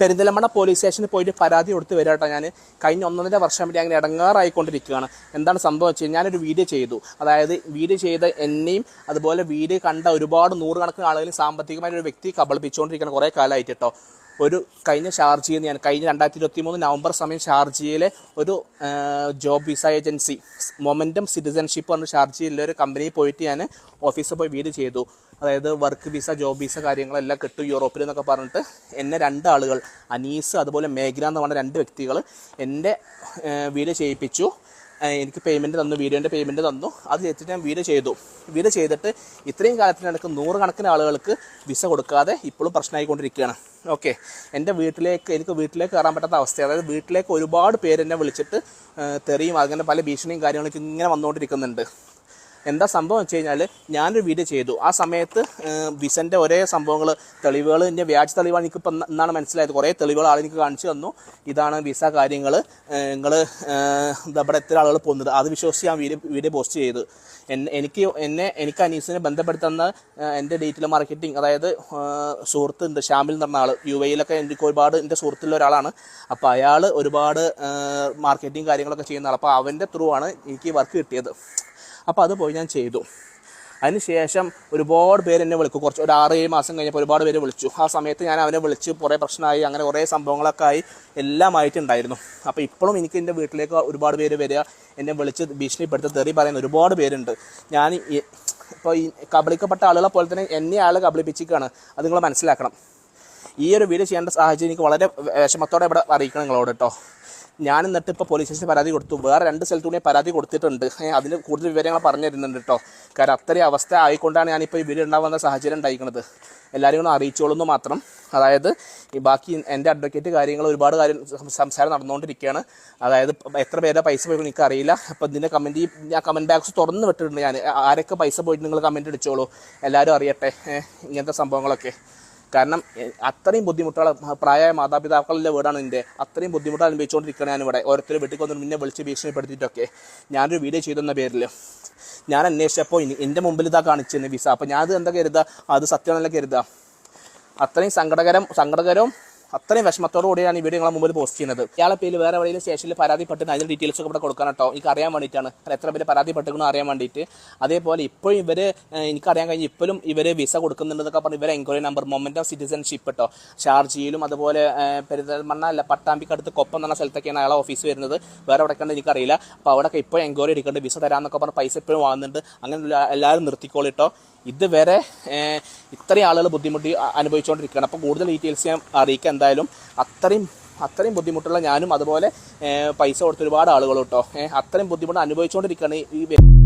Perinthalmanna police സ്റ്റേഷനിൽ പോയിട്ട് പരാതി കൊടുത്ത് വരാട്ടോ ഞാൻ കഴിഞ്ഞ ഒന്നര വർഷം വേണ്ടി അങ്ങനെ ഇടങ്ങാറായിക്കൊണ്ടിരിക്കുകയാണ്. എന്താണ് സംഭവം വെച്ച് കഴിഞ്ഞാൽ ഞാനൊരു വീഡിയോ ചെയ്തു. അതായത് വീഡിയോ ചെയ്ത എന്നെയും അതുപോലെ വീഡിയോ കണ്ട ഒരുപാട് നൂറുകണക്കിന് ആളുകളും സാമ്പത്തികമായ ഒരു വ്യക്തി കബളിപ്പിച്ചുകൊണ്ടിരിക്കുന്ന കുറേ കാലമായിട്ട് കേട്ടോ. ഒരു കഴിഞ്ഞ ഷാർജയിൽ ഞാൻ കഴിഞ്ഞ രണ്ടായിരത്തി ഇരുപത്തി മൂന്ന് നവംബർ സമയം ഷാർജയിലെ ഒരു job visa agency momentum citizenship പറഞ്ഞ ഷാർജയിലെ ഒരു കമ്പനിയിൽ പോയിട്ട് ഞാൻ ഓഫീസിൽ പോയി വീട് ചെയ്തു. അതായത് വർക്ക് വിസ ജോബ് വിസ കാര്യങ്ങളെല്ലാം കിട്ടും യൂറോപ്പിൽ എന്നൊക്കെ പറഞ്ഞിട്ട് എന്നെ രണ്ടാളുകൾ അനീസ് അതുപോലെ മേഘന എന്ന് പറഞ്ഞ രണ്ട് വ്യക്തികൾ എന്റെ വീട് ചെയ്യിപ്പിച്ചു. എനിക്ക് പേയ്മെന്റ് തന്നു വീഡിയോന്റെ പേയ്മെന്റ് തന്നു. അത് ചെയ്തിട്ട് ഞാൻ വീഡിയോ ചെയ്തു. വീഡിയോ ചെയ്തിട്ട് ഇത്രയും കാലത്തിനിടക്ക് നൂറുകണക്കിന് ആളുകൾക്ക് വിസ കൊടുക്കാതെ ഇപ്പോഴും പ്രശ്നമായിക്കൊണ്ടിരിക്കുകയാണ്. ഓക്കെ എന്റെ വീട്ടിലേക്ക് എനിക്ക് വീട്ടിലേക്ക് കയറാൻ പറ്റാത്ത അവസ്ഥ അതായത് വീട്ടിലേക്ക് ഒരുപാട് പേര് എന്നെ വിളിച്ചിട്ട് തെറിയും അങ്ങനെ പല ഭീഷണിയും കാര്യങ്ങളൊക്കെ ഇങ്ങനെ വന്നുകൊണ്ടിരിക്കുന്നുണ്ട്. എന്താ സംഭവം വെച്ച് കഴിഞ്ഞാൽ ഞാനൊരു വീഡിയോ ചെയ്തു. ആ സമയത്ത് വിസന്റെ ഒരേ സംഭവങ്ങൾ തെളിവുകൾ എന്റെ വ്യാജ തെളിവാണ് എനിക്കിപ്പോൾ എന്നാണ് മനസ്സിലായത്. കുറേ തെളിവുകൾ ആൾ എനിക്ക് കാണിച്ചു തന്നു. ഇതാണ് വിസ കാര്യങ്ങൾ നിങ്ങൾ ഇവിടെ എത്ര ആളുകൾ പോകുന്നത് അത് വിശ്വസിച്ച് ഞാൻ വീഡിയോ വീഡിയോ പോസ്റ്റ് ചെയ്തു. എനിക്ക് എന്നെ എനിക്ക് അനീസിനെ ബന്ധപ്പെടുത്തുന്ന എന്റെ ഡിജിറ്റൽ മാർക്കറ്റിംഗ് അതായത് സുഹൃത്ത് ഉണ്ട് ഷാമിൽ എന്ന് പറഞ്ഞ ആൾ യു എയിലൊക്കെ എനിക്ക് ഒരുപാട് എന്റെ സുഹൃത്തുള്ള ഒരാളാണ്. അപ്പോൾ അയാൾ ഒരുപാട് മാർക്കറ്റിംഗ് കാര്യങ്ങളൊക്കെ ചെയ്യുന്ന ആൾ അപ്പോൾ അവന്റെ ത്രൂ ആണ് എനിക്ക് വർക്ക് കിട്ടിയത്. അപ്പോൾ അത് പോയി ഞാൻ ചെയ്തു. അതിനുശേഷം ഒരുപാട് പേര് എന്നെ വിളിക്കും. കുറച്ച് ഒരു ആറ് ഏഴ് മാസം കഴിഞ്ഞപ്പോൾ ഒരുപാട് പേര് വിളിച്ചു. ആ സമയത്ത് ഞാൻ അവനെ വിളിച്ച് കുറേ പ്രശ്നമായി അങ്ങനെ കുറേ സംഭവങ്ങളൊക്കെ ആയി എല്ലാം എല്ലാമായിട്ടുണ്ടായിരുന്നു അപ്പോൾ ഇപ്പോഴും എനിക്ക് എന്റെ വീട്ടിലേക്ക് ഒരുപാട് പേര് വരിക എന്നെ വിളിച്ച് ഭീഷണിപ്പെടുത്തി തെറി പറയുന്ന ഒരുപാട് പേരുണ്ട്. ഞാൻ ഇപ്പോൾ ഈ കബളിക്കപ്പെട്ട ആളുകളെ പോലെ തന്നെ എന്നെ ആൾ കബളിപ്പിച്ചിരിക്കുകയാണ്. അത് നിങ്ങൾ മനസ്സിലാക്കണം. ഈ ഒരു വീഡിയോ ചെയ്യേണ്ട സാഹചര്യം എനിക്ക് വളരെ വിഷമത്തോടെ ഇവിടെ അറിയിക്കണം നിങ്ങളോട് കേട്ടോ ഞാൻ എന്നിട്ട് ഇപ്പോൾ പോലീസ് സ്റ്റേഷനിൽ പരാതി കൊടുത്തു. വേറെ രണ്ട് സ്ഥലത്തും കൂടി പരാതി കൊടുത്തിട്ടുണ്ട്. അതിന് കൂടുതൽ വിവരങ്ങൾ പറഞ്ഞു തരുന്നുണ്ട് കേട്ടോ കാരണം അത്രയും അവസ്ഥ ആയിക്കൊണ്ടാണ് ഞാനിപ്പോൾ ഇവർ ഉണ്ടാവുന്ന സാഹചര്യം ഉണ്ടായിരിക്കുന്നത് എല്ലാവരും കൂടെ അറിയിച്ചോളൂ മാത്രം. അതായത് ഈ ബാക്കി എന്റെ അഡ്വക്കേറ്റ് കാര്യങ്ങൾ ഒരുപാട് കാര്യം സംസാരം നടന്നുകൊണ്ടിരിക്കുകയാണ്. അതായത് എത്ര പേരുടെ പൈസ പോയി എനിക്ക് അറിയില്ല. അപ്പോൾ ഇതിന്റെ കമന്റ് ഞാൻ കമന്റ് ബാക്സ് തുറന്ന് വിട്ടിട്ടുണ്ട് ഞാൻ ആരൊക്കെ പൈസ പോയിട്ട് നിങ്ങൾ കമന്റ് അടിച്ചോളൂ. എല്ലാവരും അറിയട്ടെ. ഇങ്ങനത്തെ സംഭവങ്ങളൊക്കെ. കാരണം അത്രയും ബുദ്ധിമുട്ടുകൾ പ്രായമായ മാതാപിതാക്കളുടെ വീടാണ് എന്റെ അത്രയും ബുദ്ധിമുട്ട് അനുഭവിച്ചുകൊണ്ടിരിക്കുകയാണ് ഞാനിവിടെ. ഓരോരുത്തർ വീട്ടിൽ വന്ന് മുന്നേ വിളിച്ച് ഭീഷണിപ്പെടുത്തിയിട്ടൊക്കെ. ഞാനൊരു വീഡിയോ ചെയ്തെന്ന പേരിൽ ഞാൻ അന്വേഷിച്ചപ്പോൾ എന്റെ മുമ്പിൽ ഇതാ കാണിച്ചെന്ന് വിസ. അപ്പോൾ ഞാൻ എന്താ കരുതുക അത് സത്യമാണല്ലോ കരുതുക അത്രയും സങ്കടകരം സങ്കടകരവും അത്രയും വിഷമത്തോടു കൂടിയാണ് ഈ വീഡിയോ നിങ്ങളെ മുമ്പിൽ പോസ്റ്റ് ചെയ്യുന്നത്. ഇയാളെ പേര് വേറെ എവിടെയെങ്കിലും സ്റ്റേഷനിൽ പരാതിപ്പെട്ട് അതിന്റെ ഡീറ്റെയിൽസ് ഒക്കെ ഇവിടെ കൊടുക്കണം കേട്ടോ. എനിക്ക് അറിയാൻ വേണ്ടിയിട്ടാണ്. എത്ര പേര് പരാതിപ്പെട്ടിരിക്കണോ അറിയാൻ വേണ്ടിയിട്ട്. അതേപോലെ ഇപ്പോഴും ഇവർ എനിക്കറിയാൻ കഴിഞ്ഞ് ഇപ്പോഴും ഇവർ വിസ കൊടുക്കുന്നുണ്ടെന്നൊക്കെ പറഞ്ഞ് ഇവരെ enquiry number moment of citizenship കേട്ടോ. ഷാർജിയിലും അതുപോലെ പെരുന്തൽമണ്ണ അല്ല പട്ടാമ്പിക്ക് പട്ടാമ്പിക്കടുത്ത് കൊപ്പം എന്ന സ്ഥലത്തൊക്കെയാണ് അയാളെ ഓഫീസ് വരുന്നത്. വേറെ എവിടെ കണ്ട് എനിക്കറിയില്ല. അപ്പോൾ അവിടെയൊക്കെ ഇപ്പോൾ എൻക്വയറി എടുക്കേണ്ടത് വിസ തരാമെന്നൊക്കെ പറഞ്ഞ് പൈസ ഇപ്പോഴും വാങ്ങുന്നുണ്ട്. അങ്ങനെ എല്ലാ- എല്ലാവരും നിർത്തിക്കോളിട്ടോ ഇതുവരെ ഇത്രയും ആളുകൾ ബുദ്ധിമുട്ടി അനുഭവിച്ചുകൊണ്ടിരിക്കുകയാണ്. അപ്പോൾ കൂടുതൽ ഡീറ്റെയിൽസ് ഞാൻ അറിയിക്കാം എന്തായാലും. അത്രയും അത്രയും ബുദ്ധിമുട്ടുള്ള ഞാനും അതുപോലെ പൈസ കൊടുത്ത ഒരുപാട് ആളുകൾ കേട്ടോ അത്രയും ബുദ്ധിമുട്ട് അനുഭവിച്ചുകൊണ്ടിരിക്കുകയാണ് ഈ-